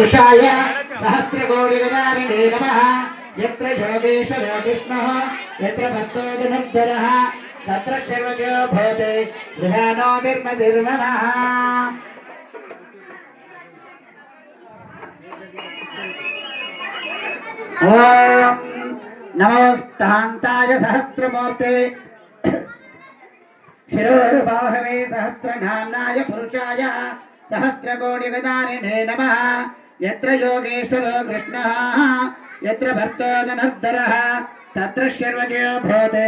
పురుషాయ సహస్రకోటిగదారిణే నమ ఎత్ర యోగేశ్వర కృష్ణः ఎత్ర భక్తోదనుద్ధరः తత్ర శివజో భవతే ధ్యానో నిర్మతిర్మమः ఓం నమోస్తాంతాయ సహస్రమూర్తే శిరోరుబాహవే సహస్రనామ్నాయ పురుషాయ సహస్రకోటిగదానినే నమ యత్ర యోగేశ్వరో కృష్ణ యత్ర భర్తో తత్ర శర్వజయో భూతే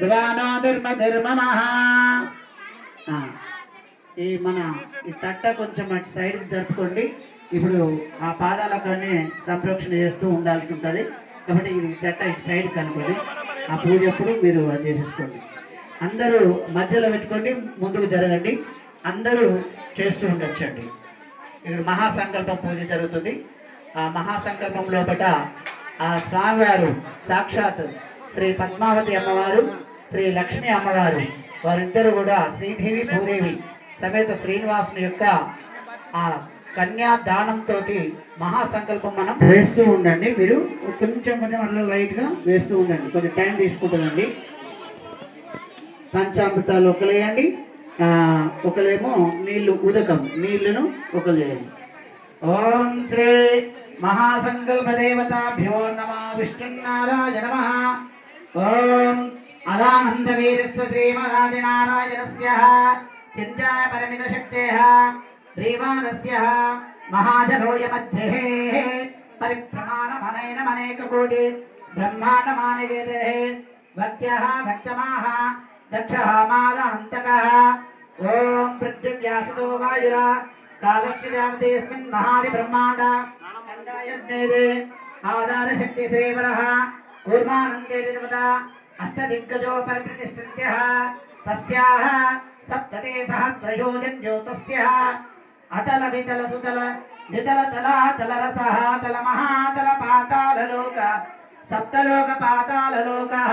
దివానో ధర్మ ధర్మమ ఈ మన ఈ తట్ట కొంచెం అటు సైడ్ జరుపుకోండి. ఇప్పుడు ఆ పాదాలకనే సంరక్షణ చేస్తూ ఉండాల్సి ఉంటుంది. కాబట్టి ఇది తట్ట ఇటు సైడ్ కనుకోండి. ఆ పూజ అప్పుడు మీరు చేసేసుకోండి అందరూ మధ్యలో పెట్టుకోండి ముందుకు జరగండి. అందరూ చేస్తూ ఉండొచ్చండి. మహాసంకల్పం పూజ జరుగుతుంది. ఆ మహాసంకల్పం లోపల ఆ స్వామివారు సాక్షాత్ శ్రీ పద్మావతి అమ్మవారు శ్రీ లక్ష్మీ అమ్మవారు వారిద్దరు కూడా శ్రీదేవి భూదేవి సమేత శ్రీనివాసుని యొక్క ఆ కన్యా దానంతో మహాసంకల్పం మనం వేస్తూ ఉండండి. మీరు కొంచెం కొంచెం అలా లైట్గా వేస్తూ ఉండండి. కొంచెం టైం తీసుకుంటుందండి పంచామృతాలు ఒకలేయండి. ఒకలేమో నీళ్ళు ఉదకం నీళ్ళను ఒకలేయండి ఓం శ్రీ మహాసంకల్ప దేవతాభ్యో నమ విష్ణున్నారాయ నమ. ఓం అదానంద వీరస్య శ్రీమదాదినారాయణస్య చింతాయ పరమిత శక్తేః శ్రీమానస్య మహాజరోయ మధ్యే పరిప్రమాణమనైన అనేక కోటి బ్రహ్మాండమాని వేదే భక్త్యః భక్తమాః दक्षहामालहन्तकः ॐ पृथिव्यासतो वायुरा कालक्षिदामतेऽस्मिन् महादिब्रह्माण्ड खण्डायज्ञेदे आधारशक्तिसेवरः कूर्मानन्दे देवता अष्टदिग्गजो परिप्रतिष्ठन्त्यः तस्याः सप्तते सहस्रयोजन्योतस्यः अतलवितलसुतल नितलतलातलरसः तलमहातलपाताललोक सप्तलोकपाताललोकः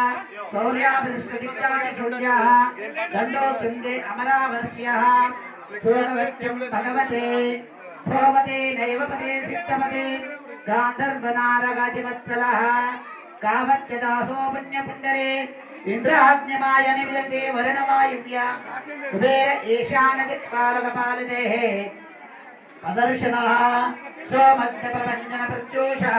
सत्यलोकोष्टकोटि योजना विस्तृते महान्यो मनः परिराजराजस्य शेस्त्रपना मलिर्मण्डितमण्डिते ऐरावते पुण्डरीकवामनकुमदोरुञ्जनः पुष्पादन्तः शौर्याभिष्टदिग्गाशूर्यः दण्डो सिन्धे अमरावस्यः शूरवत्यं भगवते भोवते नैवपते सिद्धपते गान्धर्वनारगाजिवत्सलः कावत्यदासो पुण्यपुण्डरे इन्द्राज्ञमाय निविदते वर्णवायुव्या कुबेर ईशानदिक्पालकपालितेः प्रदर्शनः सोमग्नप्रपञ्चनप्रत्यूषः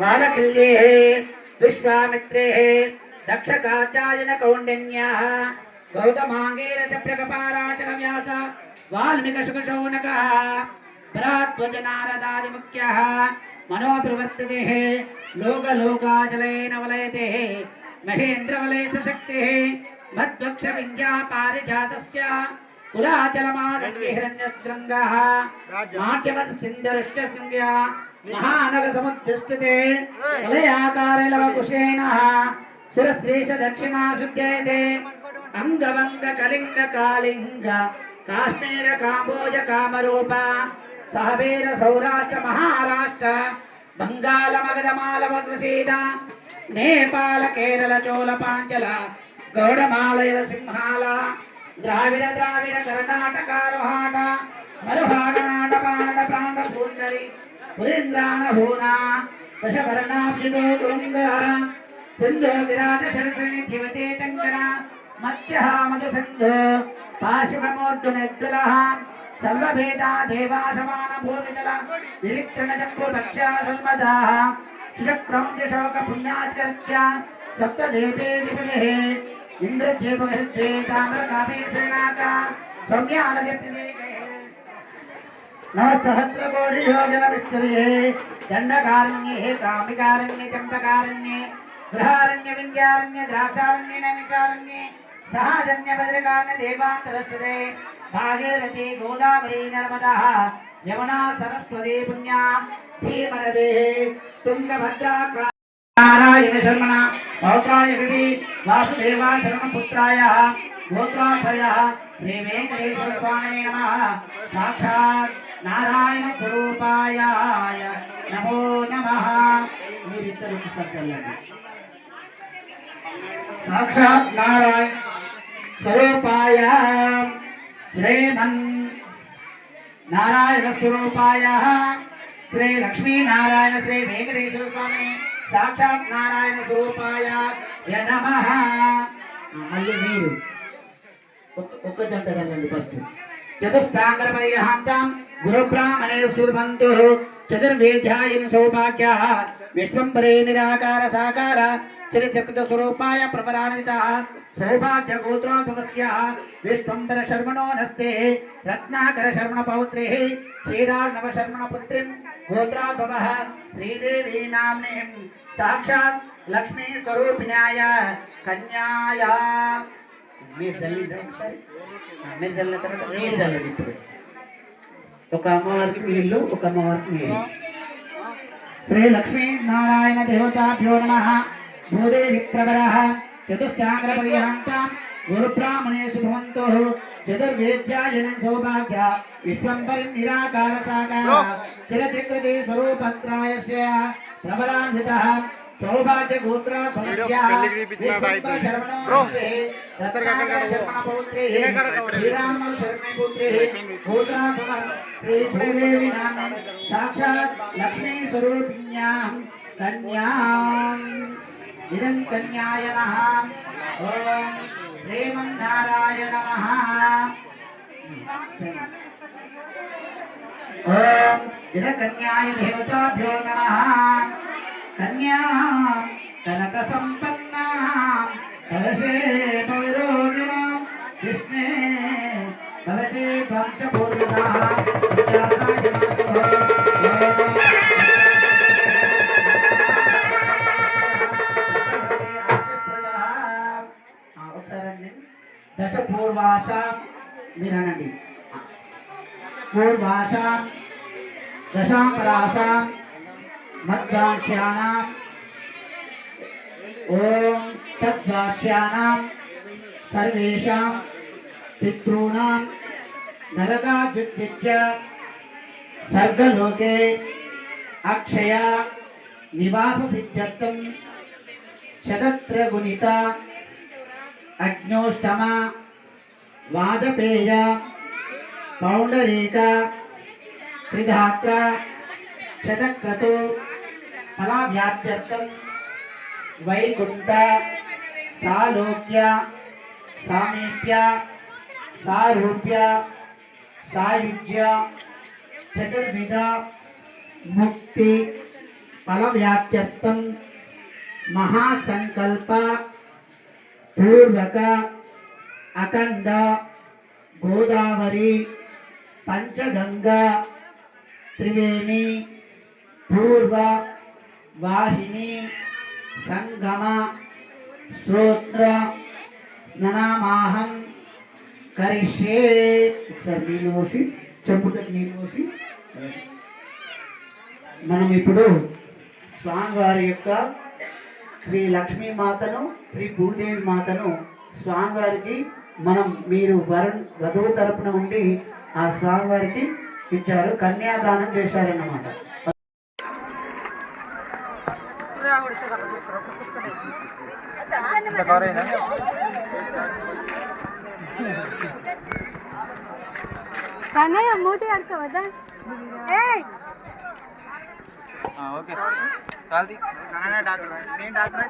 बालकिल्येः विश्वामित्रेः दक्षकाचायन कौण्डिन्याः गौतमाङ्गेर च प्रकपाराचलव्यास वाल्मीकशुकशौनकः भ्रात्वजनारदादिमुख्यः मनोप्रवर्ततेः लोकलोकाचलेन वलयतेः महेन्द्रवलय सशक्तिः मद्वक्षविद्यापारिजातस्य कुलाचलमादहिरण्यशृङ्गः नाट्यमत्सिन्दरुष्य शृङ्ग्या महानगसमुद्दृष्टते वलयाकारलवकुशेनः सुरस्त्रीश दक्षिणाशुद्धेते अंगवंग कलिंग कालिंग काश्मीर काम्बोज कामरूप सहवीर सौराष्ट्र महाराष्ट्र बंगाल मगध मालव द्विसीद नेपाल केरल चोल पांचल गौडमालय सिंहाल द्राविड द्राविड कर्नाटक रोहाट मरुहाट नाट पांड प्राण पूंडरी पुरींद्रान भूना दशभरणाब्जितो तुरुंगः सिंधु विराट शरसनि धिवते टङ्करा मत्स्यः मधुसिन्धु पार्श्वमूर्धुनिर्दुलः सर्वभेदा देवासमान भूमितल विलिक्षणजम्बुभक्ष्या सन्मदाः शुशक्रं शोक पुण्याचर्य सप्तदेवेधिपतिः इन्द्रज्येपगृद्धे నమ సహస్రకోటి యోజన విస్తృయే దండకారణ్యే కామికారణ్య చంపకారణ్యే గృహారణ్య వింధ్యారణ్య ద్రాక్షారణ్య నమిషారణ్య సహజన్య భద్రకారణ్య దేవాంతరస్వదే భాగీరథి గోదావరి నర్మదా యమునా సరస్వతి పుణ్యా భీమనదే తుంగభద్రాకా నారాయణ శర్మణ పౌత్రాయ వివి వాసుదేవాచరణపుత్రాయ గోత్రాపయ శ్రీ వెంకటేశ్వర స్వామి నమ. సాక్షాత్ నారాయణ స్వరూపాయ నమో నమ. మీరిద్దరు ఒకసారి సాక్షాత్ నారాయణ స్వరూపాయ శ్రీమన్ నారాయణ స్వరూపాయ. శ్రీ లక్ష్మీనారాయణ శ్రీ వెంకటేశ్వర స్వామి సాక్షాత్ నారాయణ స్వరూపాయ నమ మళ్ళీ మీరు. ఒక్క- జంట కదండి ఫస్ట్. చతుస్థాంగర పరిహాంతం గురుబ్రాహ్మణే సుమంతు సుబంధు సౌభాగ్య. విశ్వంబరే నిరాకార సాకార చరిత్రకృత స్వరూపాయ ప్రపరాన్విత సౌభాగ్య గోత్రోద్భవస్య విశ్వంబర శర్మణో నస్తే రత్నాకర శర్మణ పౌత్రే క్షీరార్ణవ శర్మణ పుత్రిం గోత్రాద్భవ శ్రీదేవి నామ్నిం సాక్షాత్ లక్ష్మీ స్వరూపిణాయ కన్యాయ మీరు చల్లిందా ఒకసారి? ఆ, మీరు చల్లిన తర్వాత మీరు చల్లండి ఇప్పుడు ఒక అమ్మవారికి వీళ్ళు ఒక అమ్మవారికి వీళ్ళు శ్రీ లక్ష్మీ నారాయణ దేవతాభ్యో నమ भूदे विप्रवरः चतुश्चाङ्ग्रपर्याङ्काम् गुरुब्राह्मणेषु भवन्तो चतुर्वेद्यायनं सौभाग्या विश्वम्बरं निराकारसाकारः स्वरूपत्रायस्य प्रबलान्वितः सौभाग्य गोत्र साक्षात् लक्ष्मी स्वरूपिण्यां कन्याम्। ఇదం కన్యాయ ఓం శ్రీమన్నారాయ నమ ఓం ఇద కన్యాయ దేవతాభ్యో కన్యా కనక సంపన్నా కలశే కృష్ణే భవతే పంచపూర్ణ మీరు అనండి పూర్వాసాం దశాంపరాసాం మద్వాంశ్యానాం ఓం తద్వాస్యానాం సర్వేషాం పితॄణాం నరకాజుత్య స్వర్గలోకే అక్షయ నివాస సిద్ధ్యర్థం శతత్ర గుణిత అగ్నోష్టమ వాజపేయ పౌండరీక త్రిధాత్ర శతక్రతు ఫలావ్యాప్త్యర్థం వైకుంఠ సాలోక్య సామీప్య సారూప్య సాయుజ్య చతుర్విధ ముక్తి ఫలవ్యాప్త్యర్థం మహాసంకల్ప పూర్వక అఖండ గోదావరి పంచగంగా త్రివేణి పూర్వ వాహిని సంగమ శ్రోత్ర స్నానామాహం కరిష్యే ఒకసారి నీళ్ళు పోసి చెప్పుటకు నీళ్ళు పోసి. మనం ఇప్పుడు స్వామివారి యొక్క శ్రీ లక్ష్మీ మాతను శ్రీ భూదేవి మాతను స్వామివారికి మనం మీరు వరుణ్ వధువు తరపున ఉండి ఆ స్వామివారికి ఇచ్చారు కన్యాదానం చేశారన్నమాట. కన్నయ్య మూతి ఓకే. డాక్టర్. నేను డాక్టర్.